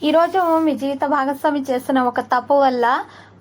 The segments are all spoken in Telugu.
ఈ రోజు మీ జీవిత భాగస్వామి చేస్తున్న ఒక తప్పు వల్ల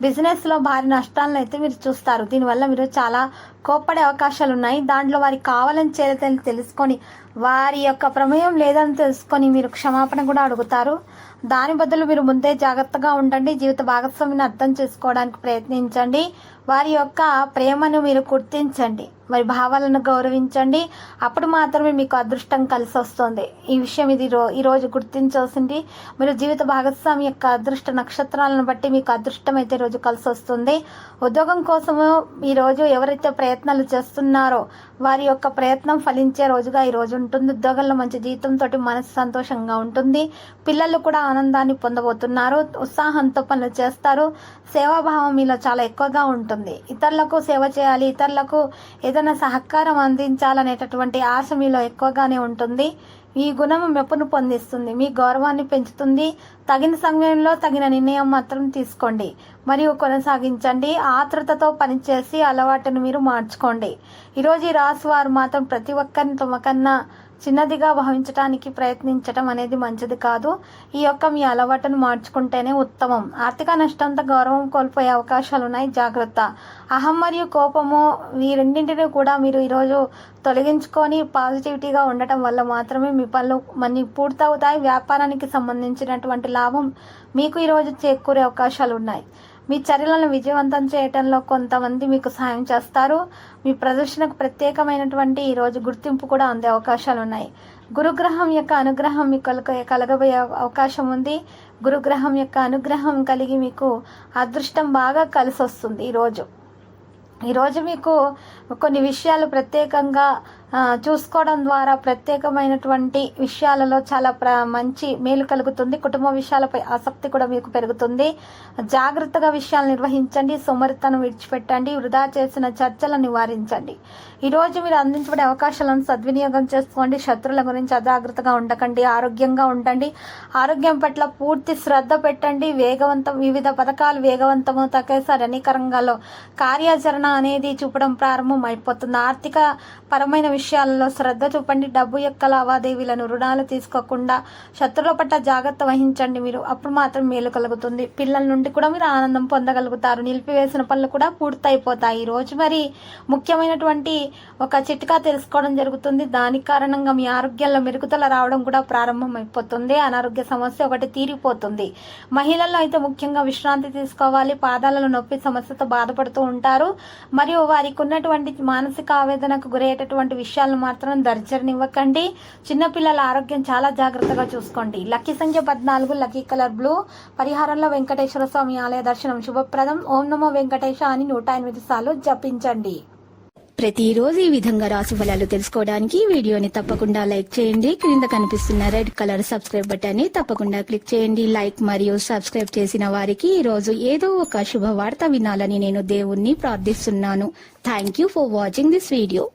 బిజినెస్లో భారీ నష్టాలను అయితే మీరు చూస్తారు. దీనివల్ల మీరు చాలా కోప్పడే అవకాశాలు ఉన్నాయి. దాంట్లో వారికి కావాలని చేరతని తెలుసుకొని వారి యొక్క ప్రమేయం లేదని తెలుసుకొని మీరు క్షమాపణ కూడా అడుగుతారు. దాని బదులు మీరు ముందే జాగ్రత్తగా ఉండండి. జీవిత భాగస్వామిని అర్థం చేసుకోవడానికి ప్రయత్నించండి. వారి యొక్క ప్రేమను మీరు గుర్తించండి. మరి భావాలను గౌరవించండి. అప్పుడు మాత్రమే మీకు అదృష్టం కలిసి వస్తుంది. ఈ విషయం ఇది రో ఈరోజు గుర్తించాల్సింది మీరు జీవిత భాగస్వామి యొక్క అదృష్ట నక్షత్రాలను బట్టి మీకు అదృష్టం అయితే రోజు కలిసి వస్తుంది ఉద్యోగం కోసము ఈరోజు ఎవరైతే ప్రయత్నాలు చేస్తున్నారో వారి యొక్క ప్రయత్నం ఫలించే రోజుగా ఈ రోజు ఉంటుంది. ఉద్యోగంలో మంచి జీతంతో మనసు సంతోషంగా ఉంటుంది. పిల్లలు కూడా ఆనందాన్ని పొందబోతున్నారు. ఉత్సాహంతో పనులు చేస్తారు. సేవాభావం మీలో చాలా ఎక్కువగా ఉంటుంది. ఇతరులకు సేవ చేయాలి ఇతరులకు ఏదైనా సహకారం అందించాలనేటటువంటి ఆశ మీలో ఎక్కువగానే ఉంటుంది. ఈ గుణం మెప్పును పొందిస్తుంది మీ గౌరవాన్ని పెంచుతుంది. తగిన సమయంలో తగిన నిర్ణయం మాత్రం తీసుకోండి. మరియు కొనసాగించండి. ఆతృతతో పనిచేసి అలవాటును మీరు మార్చుకోండి. ఈరోజు ఈ రాశి వారు మాత్రం ప్రతి ఒక్కరిని తమకన్నా చిన్నదిగా భావించడానికి ప్రయత్నించడం అనేది మంచిది కాదు. ఈ యొక్క మీ అలవాటును మార్చుకుంటేనే ఉత్తమం. ఆర్థిక నష్టంతో గౌరవం కోల్పోయే అవకాశాలు ఉన్నాయి జాగ్రత్త. అహం మరియు కోపము ఈ రెండింటిని కూడా మీరు ఈరోజు తొలగించుకొని పాజిటివిటీగా ఉండటం వల్ల మాత్రమే మీ పనులు మనీ పూర్తవుతాయి. వ్యాపారానికి సంబంధించినటువంటి లాభం మీకు ఈరోజు చేకూరే అవకాశాలు ఉన్నాయి మీ చర్యలను విజయవంతం చేయటంలో కొంతమంది మీకు సహాయం చేస్తారు. మీ ప్రదర్శనకు ప్రత్యేకమైనటువంటి ఈరోజు గుర్తింపు కూడా అందే అవకాశాలు ఉన్నాయి. గురుగ్రహం యొక్క అనుగ్రహం మీకు కలగబోయే అవకాశం ఉంది. గురుగ్రహం యొక్క అనుగ్రహం కలిగి మీకు అదృష్టం బాగా కలిసి వస్తుంది ఈరోజు ఈరోజు మీకు కొన్ని విషయాలు ప్రత్యేకంగా చూసుకోవడం ద్వారా ప్రత్యేకమైనటువంటి విషయాలలో చాలా ప్ర మంచి మేలు కలుగుతుంది. కుటుంబ విషయాలపై ఆసక్తి కూడా మీకు పెరుగుతుంది. జాగ్రత్తగా విషయాలు నిర్వహించండి. సోమరితనం విడిచిపెట్టండి. వృధా చేసిన చర్చలను నివారించండి. ఈరోజు మీరు అందించబడే అవకాశాలను సద్వినియోగం చేసుకోండి. శత్రువుల గురించి అజాగ్రత్తగా ఉండకండి. ఆరోగ్యంగా ఉండండి. ఆరోగ్యం పట్ల పూర్తి శ్రద్ధ పెట్టండి. వేగవంతం వివిధ పథకాలు వేగవంతము ఒకేసారి అనేక రంగాల్లో కార్యాచరణ అనేది చూపడం ప్రారంభం అయిపోతుంది. ఆర్థిక పరమైన విషయాలలో శ్రద్ధ చూపండి. డబ్బు యొక్క లావాదేవీలను రుణాలు తీసుకోకుండా శత్రుల పట్ల జాగ్రత్త వహించండి. మీరు అప్పుడు మాత్రం మేలు కలుగుతుంది. పిల్లల నుండి కూడా మీరు ఆనందం పొందగలుగుతారు. నిలిపివేసిన పనులు కూడా పూర్తయిపోతాయి. ఈ రోజు మరి ముఖ్యమైనటువంటి ఒక చిట్కా తెలుసుకోవడం జరుగుతుంది. దాని కారణంగా మీ ఆరోగ్యంలో మెరుగుదల రావడం కూడా ప్రారంభం అయిపోతుంది అనారోగ్య సమస్య ఒకటి తీరిపోతుంది. మహిళల్లో అయితే ముఖ్యంగా విశ్రాంతి తీసుకోవాలి. పాదాలలో నొప్పి సమస్యతో బాధపడుతూ ఉంటారు. మరియు వారికి ఉన్నటువంటి మానసిక ఆవేదనకు గురయ్యేటటువంటి విషయాలను మాత్రం దర్శననివ్వకండి. చిన్నపిల్లల ఆరోగ్యం చాలా జాగ్రత్తగా చూసుకోండి. లక్కీ సంఖ్య పద్నాలుగు లక్కీ కలర్ బ్లూ. పరిహారంలో వెంకటేశ్వర స్వామి ఆలయ దర్శనం శుభప్రదం. ఓం నమో వెంకటేశ అని నూట ఎనిమిది సార్లు జపించండి. ప్రతిరోజు ఈ విధంగా రాశి ఫలాలు తెలుసుకోవడానికి వీడియోని తప్పకుండా లైక్ చేయండి. క్రింద కనిపిస్తున్న రెడ్ కలర్ సబ్స్క్రైబ్ బటన్ని తప్పకుండా క్లిక్ చేయండి. లైక్ మరియు సబ్స్క్రైబ్ చేసిన వారికి ఈ రోజు ఏదో ఒక శుభవార్త వినాలని నేను దేవుణ్ణి ప్రార్థిస్తున్నాను. Thank you for watching this video